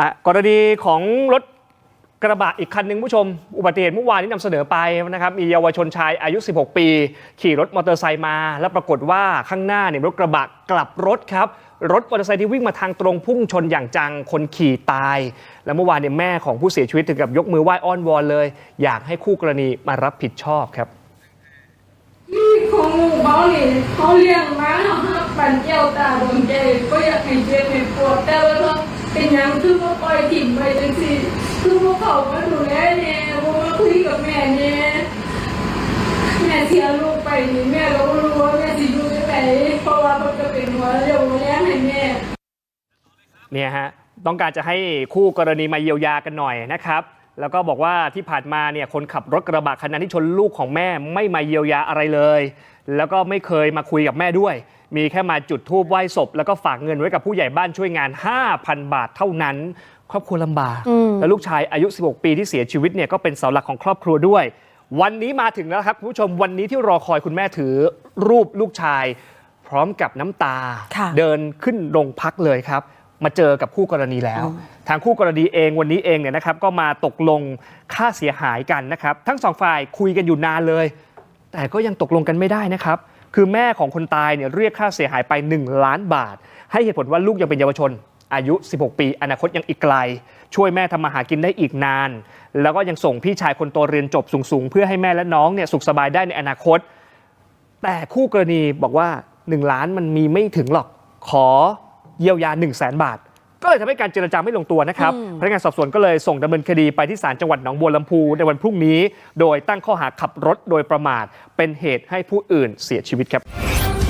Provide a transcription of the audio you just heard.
อะกรณีของรถกระบะอีกคันหนึ่งผู้ชม อุบัติเหตุเมื่อวานนี้นำเสนอไปนะครับมีเยาวชนชายอายุ 16 ปี ขี่รถมอเตอร์ไซค์มา แล้วปรากฏว่าข้างหน้าเนี่ยรถกระบะกลับรถครับ รถมอเตอร์ไซค์ที่วิ่งมาทางตรงพุ่งชนอย่างจังคนขี่ตาย แล้วเมื่อวานเนี่ยแม่ของผู้เสียชีวิตถึงกับยกมือไหว้อ้อนวอนเลย อยากให้คู่กรณีมารับผิดชอบครับที่ของหมู่เขานี่เขาเลี้ยงมาเขาหักปั่นเจ้าตาโดวงใจก็อยากให้เจ็บให้ปวดแต่ว่า เป็นยังคือว่าปล่อยถิ่มไปจังสิคือว่าเขามาดูแลเนี่ยว่ามาคุยกับแม่เนี่ยแม่เสียลูกไปนี่แม่เราก็รู้ว่าแม่สิอยู่ที่ไหนเพราะว่าเขาจะเป็นหัวเรียวหัวแรงให้แม่เนี่ยฮะต้องการจะให้คู่กรณีมาเยียวยากันหน่อยนะครับ แล้วก็บอกว่าที่ผ่านมาเนี่ยคนขับรถกระบะคันนั้นที่ชนลูกของแม่ไม่มาเยียวยาอะไรเลย แล้วก็ไม่เคยมาคุยกับแม่ด้วย มีแค่มาจุดธูปไหว้ศพ แล้วก็ฝากเงินไว้กับผู้ใหญ่บ้านช่วยงาน 5,000 บาทเท่านั้น ครอบครัวลำบากอืมแล้วลูกชายอายุ 16 ปีที่เสียชีวิตเนี่ยก็เป็นเสาหลักของครอบครัวด้วย วันนี้มาถึงแล้วครับคุณผู้ชมวันนี้ที่รอคอยคุณแม่ถือรูปลูกชาย พร้อมกับน้ำตาค่ะเดินขึ้นโรงพักเลยครับ มาเจอกับคู่กรณีแล้ว ทางคู่กรณีเองวันนี้เองเนี่ยนะครับก็มาตกลงค่าเสียหายกันนะครับ ทั้งสองฝ่ายคุยกันอยู่นานเลย แต่ก็ยังตกลงกันไม่ได้นะครับ คือแม่ของคนตายเนี่ยเรียกค่าเสียหายไป 1 ล้านบาท ให้เหตุผลว่าลูกยังเป็นเยาวชน อายุ 16 ปี อนาคตยังอีกไกล ช่วยแม่ทำมาหากินได้อีกนาน แล้วก็ยังส่งพี่ชายคนโตเรียนจบสูงๆ เพื่อให้แม่และน้องเนี่ยสุขสบายได้ในอนาคต แต่คู่กรณีบอกว่า 1 ล้านมันมีไม่ถึงหรอกขอ เยียวยา 1 0 0 0 0แสนบาท ก็เลยทำให้การเจรจาไม่ลงตัวนะครับอืมพนักงานสอบสวนก็เลยส่งดำเนินคดีไปที่ศาลจังหวัดหนองบัวลำพูในวันพรุ่งนี้ โดยตั้งข้อหาขับรถโดยประมาท เป็นเหตุให้ผู้อื่นเสียชีวิตครับท